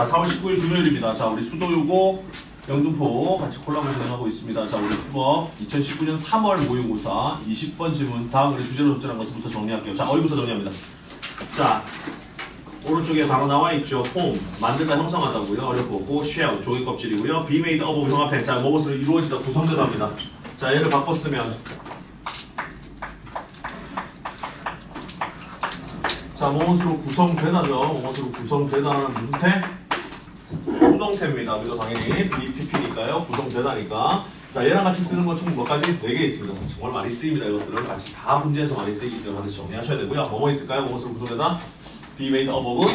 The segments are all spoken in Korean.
자, 4월 19일 금요일입니다. 자, 우리 수도 요고 영등포 같이 콜라보 진행하고 있습니다. 자, 우리 수법 2019년 3월 모의고사 20번 질문 다음 우리 주제로 접전한 것부터 정리할게요. 자, 어휘부터 정리합니다. 자, 오른쪽에 바로 나와 있죠. 폼 만들다 형성하다고요. 어렵고 shell 조개 껍질이고요. made of 형합해. 자, 무엇으로 이루어지다 구성되답니다. 자, 얘를 바꿨으면 자, 무엇으로 구성되나죠? 무엇으로 구성되다는 무슨 태? 수동태입니다. 그죠? 당연히 BPP니까요. 구성되다니까. 자, 얘랑 같이 쓰는 건총몇 가지? 4개 있습니다. 정말 많이 쓰입니다. 이것들은 같이 다 문제에서 많이 쓰이기 때문에 반드시 정리하셔야 되고요. 뭐뭐 있을까요? 무엇으로 구성되다? be made up of,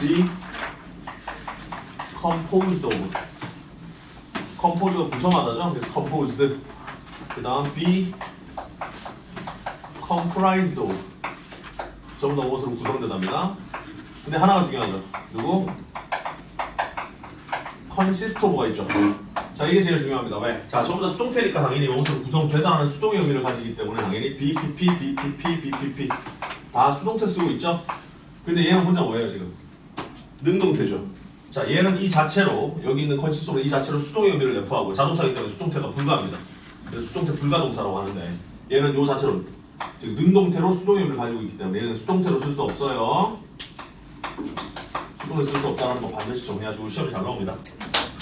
be composed of. compose가 구성하다죠? 그래서 composed. 그 다음 be comprised of. 전부 다 무엇으로 구성되답니다. 근데 하나가 중요하죠. Of가 있죠. 자, 이게 제일 중요합니다. 왜? 자, 전부 다 수동태니까 당연히 무엇으로 구성되다는 수동의 의미를 가지기 때문에 당연히 BPP, BPP, BPP 다 수동태 쓰고 있죠. 근데 얘는 혼자 뭐예요, 지금? 능동태죠. 자, 얘는 이 자체로 여기 있는 of는 이 자체로 수동의 의미를 내포하고 자동차이기 때문에 수동태가 불가합니다. 그래서 수동태 불가동사라고 하는데 얘는 요 자체로 즉 능동태로 수동의 의미를 가지고 있기 때문에 얘는 수동태로 쓸 수 없어요. 수동을 쓸 수 없다는 거 반드시 정리하시고 시험이 잘 나옵니다.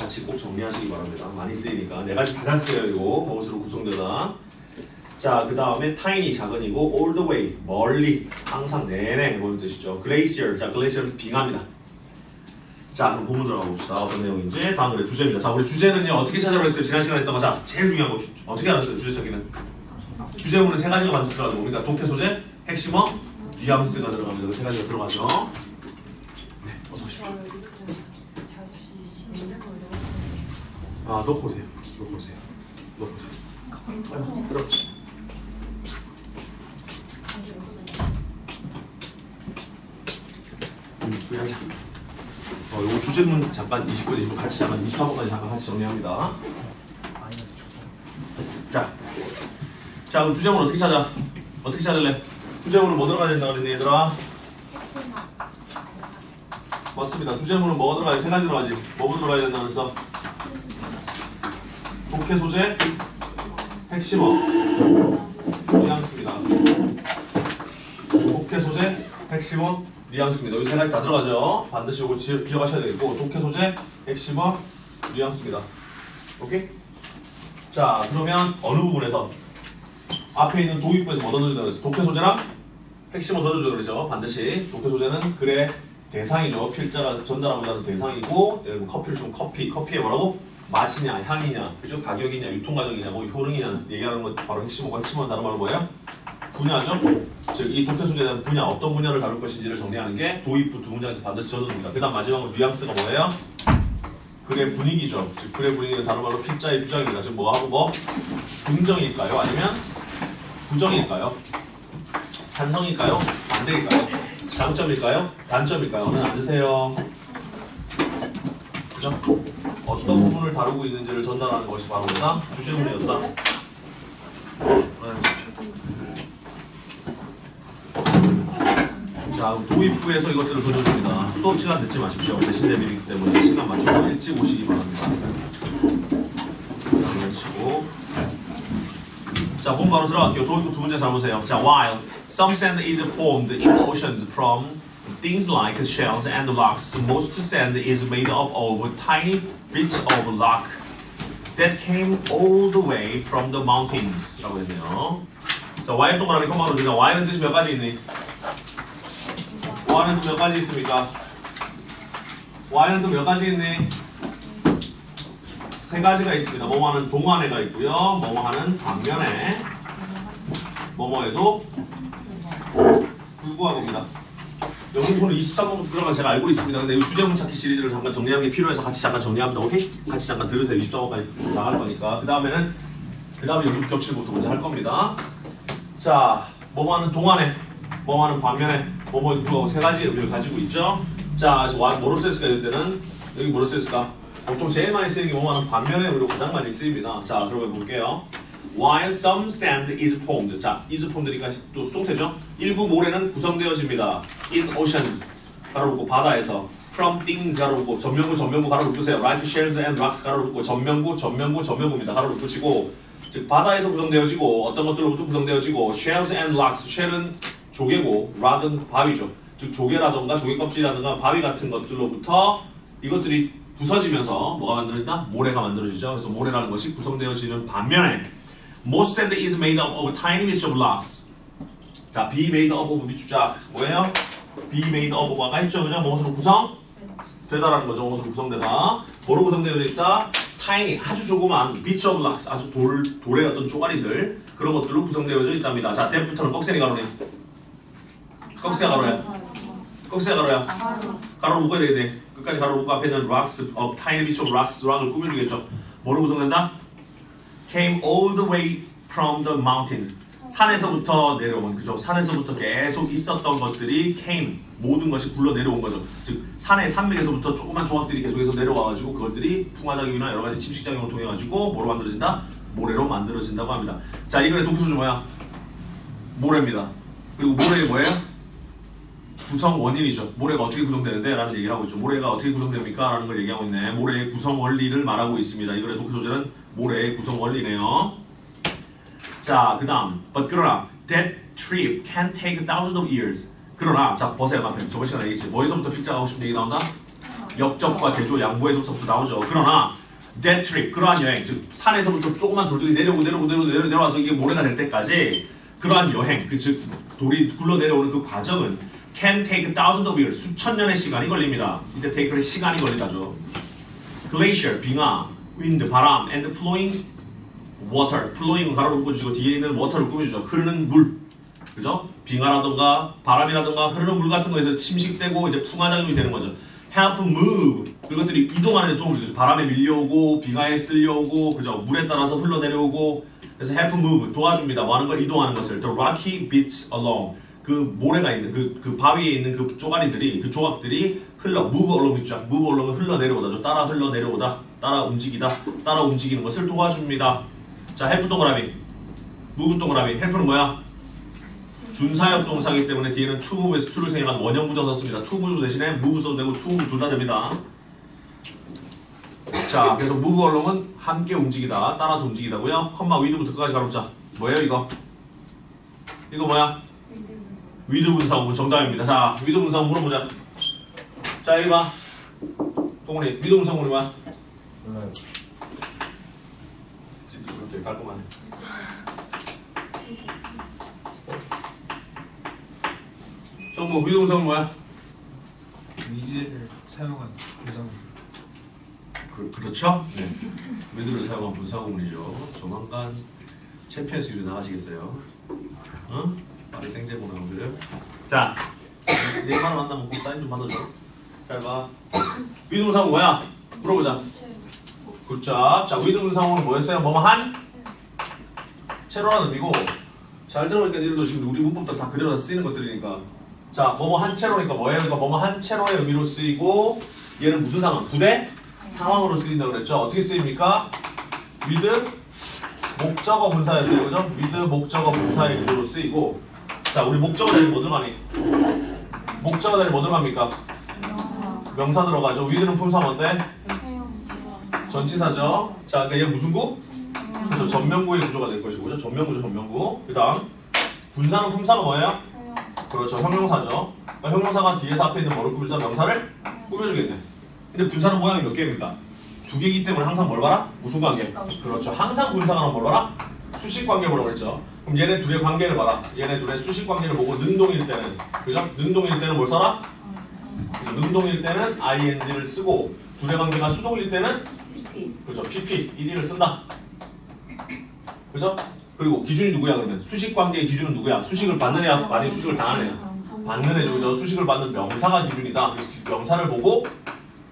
같이 꼭 정리하시기 바랍니다. 많이 쓰이니까 네 가지 다 잤어요 이거 무엇으로 구성되다. 자, 그 다음에 tiny 작은이고 all the way 멀리 항상 내내 이런 뜻이죠. glacier 자 glacier 빙하입니다. 자, 그럼 본문 들어가 봅시다. 어떤 내용인지 다음 노래 주제입니다. 자, 우리 주제는요 어떻게 했어요? 지난 시간에 했던 거. 자, 제일 중요한 거 주- 어떻게 알았어요? 주제 찾기는 주제문은 세 가지가 반드시 들어가죠. 뭡니까? 독해 소재, 핵심어, 뉘앙스가 들어갑니다. 그 세 가지가 들어가죠. 네, 어서 오십시오. 아, 놓고 오세요. 놓고 오세요. 놓고 오세요. 그렇지. 음, 우리 앉아. 어, 요거 주제문 잠깐 20분, 20분 같이 잠깐 24분까지 잠깐 같이 정리합니다. 자, 자 그럼 주제문 어떻게 찾아? 어떻게 찾을래? 주제문은 뭐 들어가야 된다 그랬니 얘들아? 맞습니다. 주제문은 뭐가 들어가야 세 가지 들어가지. 뭐 들어가야 된다 그랬어? 독해 소재, 핵심어, 뉘앙스입니다. 독해 소재, 핵심어, 뉘앙스입니다. 여기 세 가지 다 들어가죠. 반드시 이거 지- 기억하셔야 되겠고 독해 소재, 핵심어, 뉘앙스입니다. 오케이? 자 그러면 어느 부분에서 앞에 있는 도입부에서 뭐 던져주자 그랬어? 독해 소재랑 핵심어 던져주자 그러죠. 반드시 독해 소재는 글의 대상이죠. 필자가 전달하고자 대상이고 예를 들면 커피를 주면 커피, 커피의 뭐라고? 맛이냐, 향이냐, 그죠? 가격이냐, 유통 과정이냐, 뭐 효능이냐 얘기하는 것 바로 핵심어고 핵심은 다른 말로 뭐예요? 분야죠. 즉 이 독해 소재에 대한 분야 어떤 분야를 다룰 것인지를 정리하는 게 도입부 두 문장에서 반드시 젖어줍니다. 그 다음 마지막으로 뉘앙스가 뭐예요? 글의 분위기죠. 즉 글의 분위기는 다른 말로 필자의 주장입니다. 즉 뭐하고 뭐 긍정일까요? 아니면 부정일까요? 찬성일까요? 반대일까요? 장점일까요? 단점일까요? 오늘 앉으세요. 그죠? 어떤 부분을 다루고 있는지를 전달하는 것이 바로 뭐다? 주제문이었다. 자, 도입부에서 이것들을 던져줍니다. 수업 시간 듣지 마십시오. 대신 대비이기 때문에 시간 맞춰서 일찍 오시기 바랍니다. 장난치고. 자, 본 바로 들어갈게요. 도입부 두 문제 잘 보세요. 자, while some sand is formed in the oceans from things like shells and rocks, most sand is made up of tiny bits of rock that came all the way from the mountains. 라고 했네요. 자, while 동그라미 콤마로 들어. while은 뜻이 몇 가지 있니? 또몇 가지 있습니까? while은 또 몇 가지 있니? 세 가지가 있습니다. 뭐뭐하는 동안에가 있고요. 뭐뭐하는 반면에 뭐뭐에도 불구하고입니다. 영문포는 23번부터 들어가 제가 알고 있습니다. 근데 이 주제문 찾기 시리즈를 잠깐 정리하는 게 필요해서 같이 잠깐 정리합니다. 오케이? 같이 잠깐 들으세요. 23번까지 나갈 거니까. 그 다음에는 그 다음에 연립 격실부터 먼저 할 겁니다. 자, 뭐뭐하는 동안에, 뭐뭐하는 반면에, 뭐뭐에도 불구하고 세 가지 의미를 가지고 있죠. 자, 뭐로 쓰였을까 이럴 때는 여기 뭐로 쓰였을까? 보통 제일 많이 쓰이는 게 뭐뭐하는 반면에 의미로 가장 많이 쓰입니다. 자, 그러면 볼게요. While some sand is formed. 자, is formed니까 또 수동태죠. 일부 모래는 구성되어집니다. In oceans. 바로 그 바다에서 from things 가로 묶고 전면구 전면구 가로 묶으세요. like shells and rocks 가로 묶고 전면구 전면구 전면구입니다. 가로 묶으시고 즉 바다에서 구성되어지고 어떤 것들로부터 구성되어지고 shells and rocks shell은 조개고 rock은 바위죠. 즉 조개라던가 조개 껍질이라던가 바위 같은 것들로부터 이것들이 부서지면서 뭐가 만들어진다? 모래가 만들어지죠. 그래서 모래라는 것이 구성되어지는 반면에 most sand is made up of tiny bits of rocks. 자, be made up of 비추자 뭐예요? be made of 아까 했죠, 그죠? 무엇으로 구성? 되다라는 거죠. 무엇으로 구성되다? 뭐로 구성되어 있다? tiny 아주 조그만 bits of rocks 아주 돌 돌의 어떤 쪼가리들 그런 것들로 구성되어져 있답니다. 자, 때부터는 꺽쇠니 가로네. 꺽쇠 가로야. 꺽쇠 가로야. 가로 묶어야 되겠네. 끝까지 가로 묶고 앞에 있는 rocks of tiny bits of rocks rock을 꾸며주겠죠. 뭐로 구성된다? Came all the way from the mountains. 산에서부터 내려온 그죠? 산에서부터 계속 있었던 것들이 came 모든 것이 굴러 내려온 거죠. 즉 산의 산맥에서부터 조그만 조각들이 계속해서 내려와가지고 그것들이 풍화작용이나 여러 가지 침식작용을 통해 가지고 뭐로 만들어진다? 모래로 만들어진다고 합니다. 자 이거의 독소주 뭐야? 모래입니다. 그리고 모래가 뭐예요? 구성 원인이죠. 모래가 어떻게 구성되는데? 라는 얘기를 하고 있죠. 모래가 어떻게 구성됩니까? 라는 걸 얘기하고 있네. 모래의 구성 원리를 말하고 있습니다. 이거의 독소 소재는 모래의 구성 원리네요. 자, 그 다음. But 그러나 that trip can take thousands of years. 그러나 자 보세요 앞에 저번 시간에 얘기했지 뭐에서부터 필자하고 싶은 얘기 나온다? 역적과 대조 양보에서부터 나오죠. 그러나 that trip 그러한 여행 즉 산에서부터 조그만 돌들이 내려오고 내려오고 내려오고 내려- 내려와서 이게 모래가 될 때까지 그러한 여행 그 즉 돌이 굴러 내려오는 그 과정은 can take thousands of years 수천 년의 시간이 걸립니다. 이때 take는 시간이 걸린다죠. glacier 빙하 wind 바람 and flowing water flowing은 가로로 묶어주시고 뒤에 있는 water를 꾸며주죠. 흐르는 물 그죠? 빙하라던가 바람이라던가 흐르는 물 같은 거에서 침식되고 이제 풍화작용이 되는 거죠. help move 그것들이 이동하는 데 도움을 주죠. 바람에 밀려오고 빙하에 쓸려오고 그죠? 물에 따라서 흘러내려오고 그래서 help move 도와줍니다. 뭐 하는 걸 이동하는 것을 the rocky bits along 그 모래가 있는 그, 그 바위에 있는 그 쪼가리들이 그 조각들이 흘러 move along 있죠. move along은 흘러 내려오다죠. 따라 흘러 내려오다 따라 움직이다 따라 움직이는 것을 도와줍니다. 자 help 동그라미 move 동그라미 help는 뭐야? 준사역 동사이기 때문에 뒤에는 to move에서 to를 생략한 원형 부정 썼습니다. to move 대신에 move 써도 되고 to move 둘다 됩니다. 자, 그래서 along은 함께 움직이다, 따라서 움직이다고요. 컴마 with부터 끝까지 가로자. 뭐예요 이거? 이거 뭐야? With 분사구문 정답입니다. 자, with 분사구문 물어보자. 자, 여기 봐. 동훈이, with 분사구문이 뭐야? 몰라요. 되게 깔끔하네. 정보 with 분사구문 뭐야? 위즈를 사용한 부상 그, 그렇죠? 네. 미드를 사용한 분사구문이죠. 조만간 챔피언스리그 나가시겠어요? 응? 파리 생제보나오들 자, 얘만 만나면 꼭 사인 좀 받아줘. 잘 봐. 위등상은 뭐야? 물어보자. 굿잡. 자, 위등상은 뭐였어요? 뭐뭐 한? 채로라는 의미고 잘 들어보니까 니들도 지금 우리 문법들 다 그대로 쓰이는 것들이니까 자, 뭐뭐 한 채로니까 뭐예요? 그러니까 뭐뭐 한 채로의 의미로 쓰이고 얘는 무슨 상황? 부대? 상황으로 쓰인다고 그랬죠. 어떻게 쓰입니까? with 목적어 분사였어요. 그죠? with 목적어 분사의 의미로 쓰이고 자, 우리 목적어 자리 뭐 들어가니? 목적어 자리 뭐 들어갑니까? 명사 들어가죠. with는 품사 뭔데? 전치사죠. 자, 그러니까 얘 무슨 구? 그래서 전면구의 구조가 될 것이고, 그죠? 전면구죠, 전면구. 그 다음, 분사는 품사가 뭐예요? 그렇죠, 형용사죠. 그러니까 형용사가 뒤에서 앞에 있는 뭐를 꾸밀자 명사를 꾸며주겠네. 근데 분사는 모양이 몇 개입니까? 두 개이기 때문에 항상 뭘 봐라? 무슨 관계? 그렇죠. 항상 분사가 뭘 봐라? 수식 관계 보라고 그랬죠. 그럼 얘네 둘의 관계를 봐라. 얘네 둘의 수식 관계를 보고 능동일 때는, 그죠? 능동일 때는 뭘 써라? 능동일 때는 ing를 쓰고 둘의 관계가 수동일 때는 그렇죠. pp, ed를 쓴다. 그죠? 그리고 기준이 누구야 그러면? 수식 관계의 기준은 누구야? 수식을 받는 애야? 많이 수식을 당하는 애야? 받는 애죠. 그죠? 수식을 받는 명사가 기준이다. 그래서 명사를 보고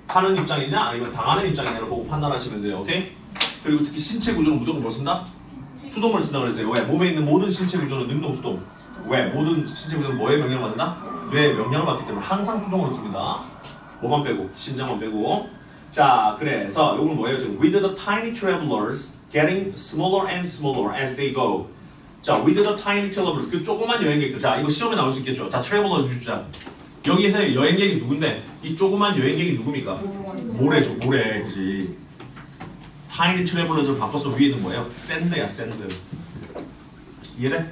하는 입장이냐 아니면 당하는 입장이냐를 보고 판단하시면 돼요. 오케이? 그리고 특히 신체 구조는 무조건 뭘 쓴다? 수동을 쓴다 그랬어요. 왜? 몸에 있는 모든 신체 구조는 능동 수동. 왜? 모든 신체 구조는 뭐의 명령을 받는다? 뇌의 명령을 받기 때문에 항상 수동으로 씁니다. 뭐만 빼고 심장만 빼고. 자, 그래서 이건 뭐예요? 지금 with the tiny travelers getting smaller and smaller as they go. 자, with the tiny travelers 그 조그만 여행객들. 자, 이거 시험에 나올 수 있겠죠. 자, travelers 주자. 여기에서 여행객이 누군데? 이 조그만 여행객이 누굽니까? 모래죠, 모래. 그지. 타이니 트래블러즈를 바꿔서 위에는 뭐예요? 샌드야, 샌드. 이해돼?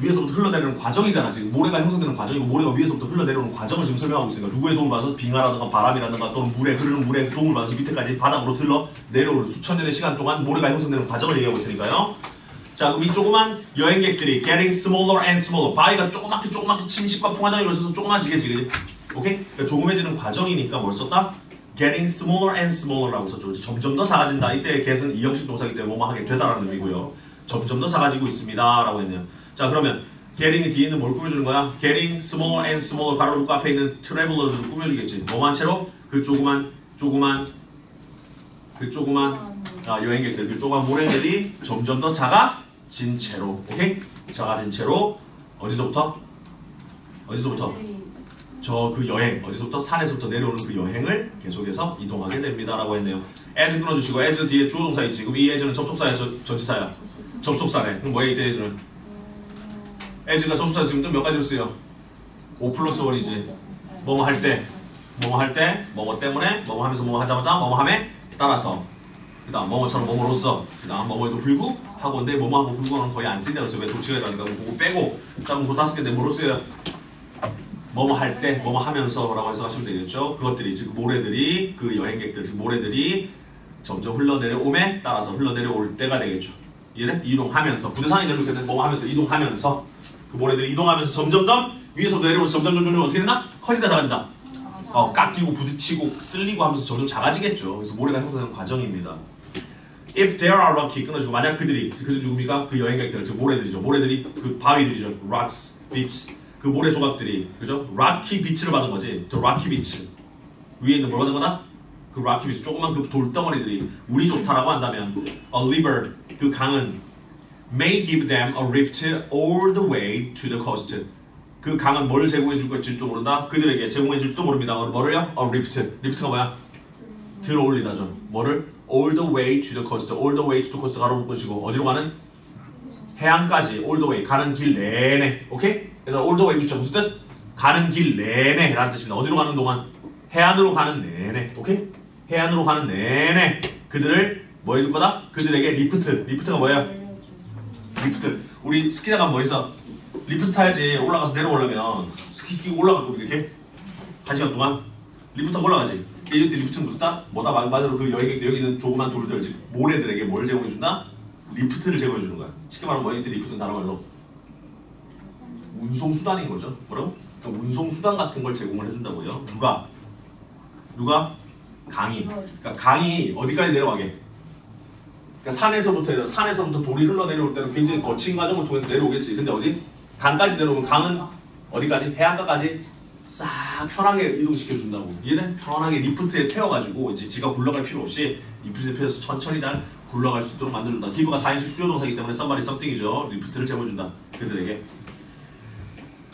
위에서부터 흘러내리는 과정이잖아 지금 모래가 형성되는 과정이고 모래가 위에서부터 흘러내려오는 과정을 지금 설명하고 있으니까 누구의 도움을 받아서 빙하라든가 바람이라든가 또는 물에 흐르는 물에 도움을 받아서 밑에까지 바닥으로 들러 내려오는 수천 년의 시간 동안 모래가 형성되는 과정을 얘기하고 있으니까요 자 그럼 이 조그만 여행객들이 getting smaller and smaller 바위가 조그맣게 조그맣게 침식과 풍화장이 일어서서 조그만지게 지그지 오케이? 그러니까 조그매지는 과정이니까 뭘 썼다? Getting smaller and smaller라고 썼죠 점점 더 작아진다 이때 get은 이형식 동사이기 때문에 뭐뭐 하게 되다라는 의미고요 점점 더 작아지고 있습니다 라고 했네요 자 그러면 getting의 뒤에 있는 뭘 꾸며주는 거야? getting smaller and smaller 가로로 묶고 앞에 있는 travellers를 꾸며주겠지 뭐만 채로? 그 조그만 조그만 그 조그만 아, 여행객들 그 조그만 모래들이 점점 더 작아진 채로 오케이? 작아진 채로 어디서부터? 어디서부터? 저 그 여행 어디서부터 산에서부터 내려오는 그 여행을 계속해서 이동하게 됩니다라고 했네요. as 끊어주시고 as 뒤에 주어 동사 있지. 그럼 이 as는 접속사에서 전치사야. 접속사네. 그럼 뭐야 이때 as는? as가 접속사였으면 또몇 가지로 쓰여? 5 플러스 1이지. 뭐뭐 할 때, 뭐뭐 할 때, 뭐뭐 때문에, 뭐뭐 하면서 뭐뭐 하자마자, 뭐뭐 함에 따라서. 그 다음 뭐뭐처럼 뭐뭐로써. 그 다음 뭐뭐에도 불구 하고인데 뭐뭐하고 불구는 거의 안 쓰인다 그래서 왜 도치가 일어나니까 그거 빼고 자 그럼 그 다섯 개인데 뭐로 쓰여? 뭐뭐 할 때, 뭐뭐 하면서라고 해서 하시면 되겠죠. 그것들이 즉 모래들이 그 여행객들 즉 모래들이 점점 흘러내려옴에 따라서 흘러내려올 때가 되겠죠. 이래 이동하면서 부대상이 제일 좋겠는데 뭐뭐 하면서 이동하면서 그 모래들이 이동하면서 점점 더 위에서 내려오면서 점점 점점 어떻게 되나 커지다 작아진다. 어, 깎이고 부딪히고 쓸리고 하면서 점점 작아지겠죠. 그래서 모래가 형성되는 과정입니다. If they are lucky 끊어주고 만약 그들이 그들 누굽니까? 그 여행객들 즉 모래들이죠. 모래들이 그 바위들이죠. Rocks, beach 그 모래 조각들이 그죠? rocky beach를 받은 거지. 또 rocky beach 위에 있는 뭘 받은 거다? 그 rocky beach 조그만 그 돌덩어리들이 운이 좋다라고 한다면 a river 그 강은 may give them a rift all the way to the coast. 그 강은 뭘 제공해 줄 걸지도 모른다. 그들에게 제공해 줄지도 모릅니다. 뭐를요? a rift. rift가 뭐야? 들어 올리다죠. 뭐를? all the way to the coast. all the way to the coast 가로 묶으시고 어디로 가는? 해안까지 all the way 가는 길 내내. 오케이? 그래서 all the way 무슨 뜻? 가는 길 내내 라는 뜻입니다. 어디로 가는 동안? 해안으로 가는 내내. 오케이? 해안으로 가는 내내 그들을 뭐 해줄 거다? 그들에게 리프트. 리프트가 뭐예요? 리프트. 우리 스키장가 뭐 있어? 리프트 타야지. 올라가서 내려오려면 스키 끼고 올라가고 이렇게 한 시간 동안 리프트 올라가지. 이때 리프트는 무슨 다 뭐다 말 그대로 그 여행객들 여기 있는 조그만 돌들 즉 모래들에게 뭘 제공해 준다? 리프트를 제공해 주는 거야. 쉽게 말하면 뭐야? 이때 리프트는 다른 말로 운송 수단인 거죠. 뭐라고? 그러니까 운송 수단 같은 걸 제공을 해준다고요. 누가? 누가? 강이. 그러니까 강이 어디까지 내려가게? 그러니까 산에서부터 산에서부터 돌이 흘러 내려올 때는 굉장히 거친 과정을 통해서 내려오겠지. 근데 어디? 강까지 내려오면 강은 어디까지? 해안가까지 싹 편하게 이동시켜 준다고. 얘는 편하게 리프트에 태워가지고 이제 지가 굴러갈 필요 없이 리프트에 태워서 천천히 잘 굴러갈 수 있도록 만들어준다. 기브가 4인식 수요 동사이기 때문에 썸바리 썸띵이죠. 리프트를 제공해준다. 그들에게.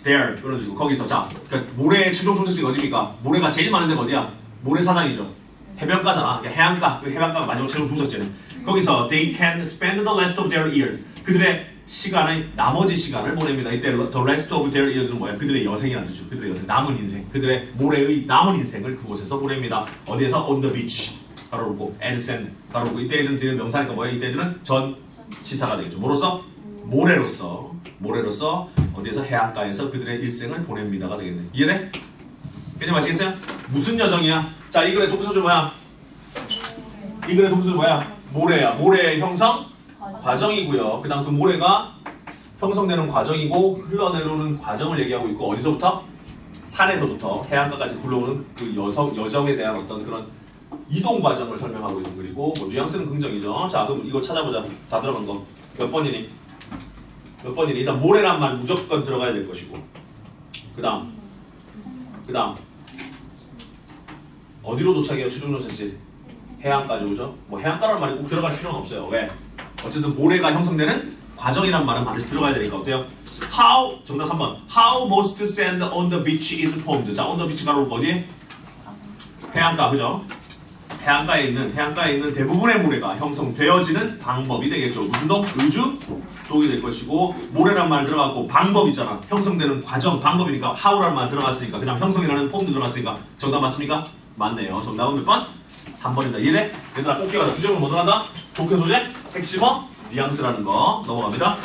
There 끊어주고 거기서 자 그러니까 모래의 최종 종착지가 어디입니까? 모래가 제일 많은 데가 어디야? 모래사장이죠. 해변가잖아. 그러니까 해안가 그 해변가가 마지막 최종 종착지네. 거기서 they can spend the rest of their years 그들의 시간의 나머지 시간을 보냅니다. 이때 the rest of their years는 뭐야? 그들의 여생이라는 뜻이죠. 그들의 여생, 남은 인생, 그들의 모래의 남은 인생을 그곳에서 보냅니다. 어디에서? on the beach. 바로 그고 as sand. 바로 그고 이때 에는 뒤에 명사니까 뭐야? 이때 에는 전치사가 되겠죠. 뭐로서? 모래로서 모래로서 어디에서 해안가에서 그들의 일생을 보냅니다가 되겠네. 이해돼? 이제 마시겠어요? 무슨 여정이야? 자, 이 글의 독서주 뭐야? 이 글의 독서주 뭐야? 모래야. 모래의 형성 과정이고요. 그다음 그 모래가 형성되는 과정이고 흘러내려오는 과정을 얘기하고 있고 어디서부터? 산에서부터 해안가까지 굴러오는 그 여성 여정에 대한 어떤 그런 이동 과정을 설명하고 있는 글이고 뭐 뉘앙스는 긍정이죠. 자, 그럼 이거 찾아보자. 다 들어간 거. 몇 번이니? 몇 번이니? 일단 모래란 말 무조건 들어가야 될 것이고. 그 다음. 그 다음. 어디로 도착해요? 최종 도착지? 해안가죠, 그죠? 뭐 해안가라는 말이 꼭 들어갈 필요는 없어요. 왜? 어쨌든 모래가 형성되는 과정이란 말은 반드시 들어가야 되니까 어때요? How 정답 3번. How most sand on the beach is formed. 자, on the beach 가로 어디? 해안가, 그죠? 해안가에 있는 해안가에 있는 대부분의 모래가 형성되어지는 방법이 되겠죠. 무슨 독? 의주 독이 될 것이고 모래란 말 들어갔고 방법이잖아. 형성되는 과정 방법이니까 how라는 말 들어갔으니까 그다음 형성이라는 폼도 들어갔으니까 정답 맞습니까? 맞네요. 정답은 몇 번? 3번입니다. 이해돼? 얘들아 꼭 기억하자. 주제는 뭐 들어간다? 독해 소재, 핵심어, 뉘앙스라는 거 넘어갑니다.